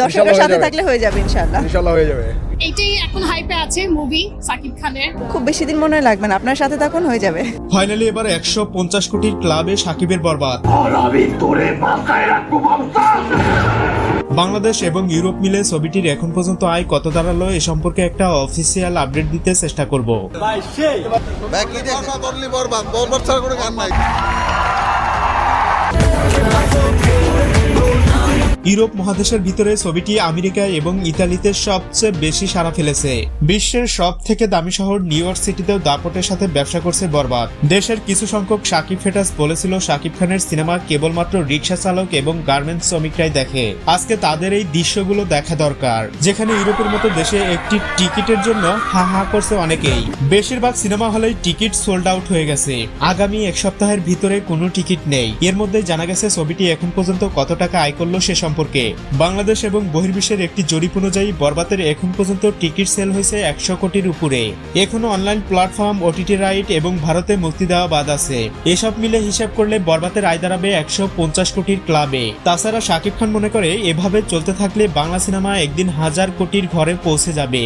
দর্শকের সাথে থাকলে হয়ে যাবে ইনশাল্লাহ। ইনশাল্লাহ হয়ে যাবে। এইটাই এখন হাইপে আছে মুভি সাকিব খানের। খুব বেশি দিন মনে হয় লাগবে না আপনার সাথে তখন হয়ে যাবে। ফাইনালি এবার একশো পঞ্চাশ কোটির ক্লাবে সাকিবের বরবাদ। বাংলাদেশ এবং ইউরোপ মিলে ছবিটির এখন পর্যন্ত আয় কত দাঁড়াল এ সম্পর্কে একটা অফিসিয়াল আপডেট দিতে চেষ্টা করব। ভাই কি বরবাদ বরবাদ ছাড়া কোনো গান নাই। ইউরোপ মহাদেশের ভিতরে ছবিটি আমেরিকা এবং ইতালিতে সবচেয়ে বেশি সাড়া ফেলেছে। বিশ্বের সব থেকে দামি শহর নিউ ইয়র্ক সিটিতেও দাপটের সাথে ব্যবসা করছে বরবাদ। দেশের কিছু সংখ্যক সাকিব ফেটাস বলেছিল, সাকিব খানের সিনেমা কেবলমাত্র রিক্সা চালক এবং গার্মেন্টস শ্রমিকরাই দেখে। আজকে তাদের এই দৃশ্যগুলো দেখা দরকার, যেখানে ইউরোপের মতো দেশে একটি টিকিটের জন্য হা হা করছে অনেকেই। বেশিরভাগ সিনেমা হলেই টিকিট সোল্ড আউট হয়ে গেছে। আগামী এক সপ্তাহের ভিতরে কোনো টিকিট নেই। এর মধ্যে জানা গেছে, ছবিটি এখন পর্যন্ত কত টাকা আয় করল সে সম্পর্কে। বাংলাদেশ এবং বহির্বিশ্বের একটি জরিপ অনুযায়ী বরবাতের এখন পর্যন্ত টিকিট সেল হয়েছে একশো কোটির উপরে। এখনও অনলাইন প্ল্যাটফর্ম ওটিটি রাইট এবং ভারতে মুক্তি দেওয়া বাদ আছে। এসব মিলে হিসাব করলে বরবাতের আয় দাঁড়াবে একশো পঞ্চাশ কোটির ক্লাবে। তাছাড়া শাকিব খান মনে করে, এভাবে চলতে থাকলে বাংলা সিনেমা একদিন হাজার কোটির ঘরে পৌঁছে যাবে।